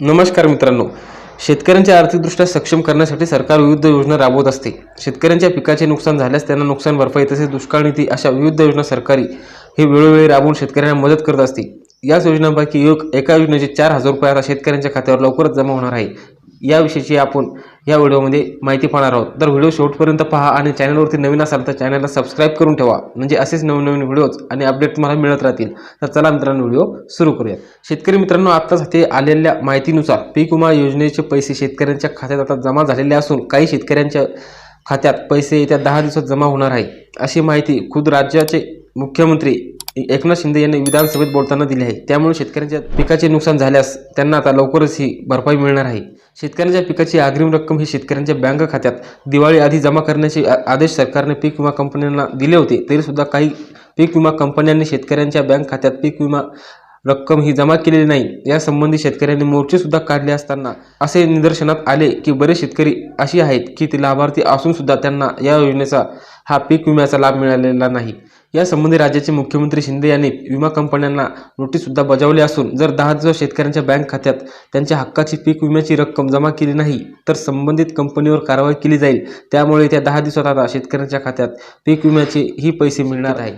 नमस्कार मित्रांनो. शेतकऱ्यांच्या आर्थिकदृष्ट्या सक्षम करण्यासाठी सरकार विविध योजना राबवत असते. शेतकऱ्यांच्या पिकाचे नुकसान झाल्यास त्यांना नुकसान भरपाई तसेच दुष्काळ निधी अशा विविध योजना सरकारी हे वेळोवेळी राबवून शेतकऱ्यांना मदत करत असते. याच योजनांपैकी एक एका योजनेचे चार हजार रुपये आता शेतकऱ्यांच्या खात्यावर लवकरच जमा होणार आहे. याविषयीची आपण या व्हिडिओमध्ये माहिती पाहणार आहोत. तर व्हिडिओ शेवटपर्यंत पहा आणि चॅनलवरती नवीन असाल तर चॅनलला सबस्क्राईब करून ठेवा. म्हणजे असेच नवीन नवीन व्हिडिओज आणि अपडेट तुम्हाला मिळत राहतील. तर चला मित्रांनो व्हिडिओ सुरू करूया शेतकरी मित्रांनो आत्ताच हाती आलेल्या माहितीनुसार पीक विमा योजनेचे पैसे शेतकऱ्यांच्या खात्यात आता जमा झालेले असून काही शेतकऱ्यांच्या खात्यात पैसे येत्या दहा दिवसात जमा होणार आहे अशी माहिती खुद राज्याचे मुख्यमंत्री एकनाथ शिंदे यांनी विधानसभेत बोलताना दिली आहे. त्यामुळे शेतकऱ्यांच्या पिकाचे नुकसान झाल्यास त्यांना आता लवकरच ही भरपाई मिळणार आहे. शेतकऱ्यांच्या पिकाची अग्रिम रक्कम ही शेतकऱ्यांच्या बँक खात्यात दिवाळी आधी जमा करण्याचे आदेश सरकारने पीक विमा कंपन्यांना दिले होते. तरीसुद्धा काही पीक विमा कंपन्यांनी शेतकऱ्यांच्या बँक खात्यात पीक विमा रक्कम ही जमा केलेली नाही. यासंबंधी शेतकऱ्यांनी मोर्चेसुद्धा काढले असताना असे निदर्शनात आले की बरेच शेतकरी अशी आहेत की ते लाभार्थी असूनसुद्धा त्यांना या योजनेचा हा पीक विम्याचा लाभ मिळालेला नाही. यासंबंधी राज्याचे मुख्यमंत्री शिंदे यांनी विमा कंपन्यांना नोटीससुद्धा बजावली असून जर दहा हजार शेतकऱ्यांच्या बँक खात्यात त्यांच्या हक्काची पीक विम्याची रक्कम जमा केली नाही तर संबंधित कंपनीवर कारवाई केली जाईल. त्यामुळे त्या दहा दिवसात आता शेतकऱ्यांच्या खात्यात पीक विम्याचे ही पैसे मिळणार आहे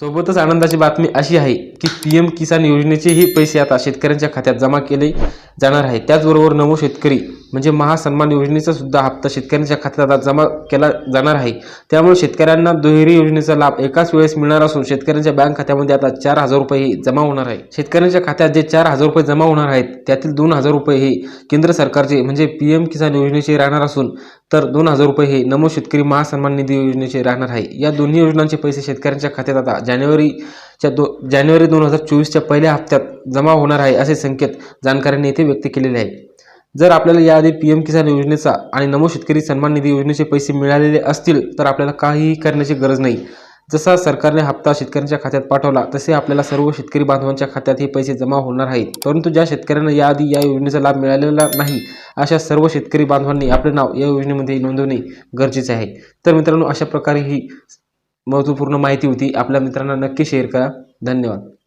सोबतच आनंदाची बातमी अशी आहे की पी एम किसान योजनेचेही पैसे आता शेतकऱ्यांच्या खात्यात जमा केले जाणार आहे त्याचबरोबर नमो शेतकरी म्हणजे महासन्मान योजनेचा सुद्धा हप्ता शेतकऱ्यांच्या खात्यात आता जमा केला जाणार आहे. त्यामुळे शेतकऱ्यांना दुहेरी योजनेचा लाभ एकाच वेळेस मिळणार असून शेतकऱ्यांच्या बँक खात्यामध्ये आता चार हजार रुपये जमा होणार आहे. शेतकऱ्यांच्या खात्यात जे चार हजार रुपये जमा होणार आहेत त्यातील दोन हजार रुपये हे केंद्र सरकारचे म्हणजे पी एम किसान योजनेचे राहणार असून तर दोन हजार रुपये हे नमो शेतकरी महासन्मान निधी योजनेचे राहणार आहे. या दोन्ही योजनांचे पैसे शेतकऱ्यांच्या खात्यात आता जानेवारीच्या दो जानेवारी दोन हजार चोवीसच्या पहिल्या हप्त्यात जमा होणार आहे असे संकेत जाणकारांनी येथे व्यक्त केलेले आहे. जर आपल्याला याआधी पी एम किसान योजनेचा आणि नमो शेतकरी सन्मान निधी योजनेचे पैसे मिळालेले असतील तर आपल्याला काहीही करण्याची गरज नाही. जसा सरकारने हप्ता शेतकऱ्यांच्या खात्यात पाठवला तसे आपल्याला सर्व शेतकरी बांधवांच्या खात्यात हे पैसे जमा होणार आहेत. परंतु ज्या शेतकऱ्यांना याआधी या योजनेचा लाभ मिळालेला नाही अशा सर्व शेतकरी बांधवांनी आपले नाव या योजनेमध्ये नोंदवणे गरजेचे आहे. तर मित्रांनो अशा प्रकारे ही महत्त्वपूर्ण माहिती होती. आपल्या मित्रांना नक्की शेअर करा. धन्यवाद.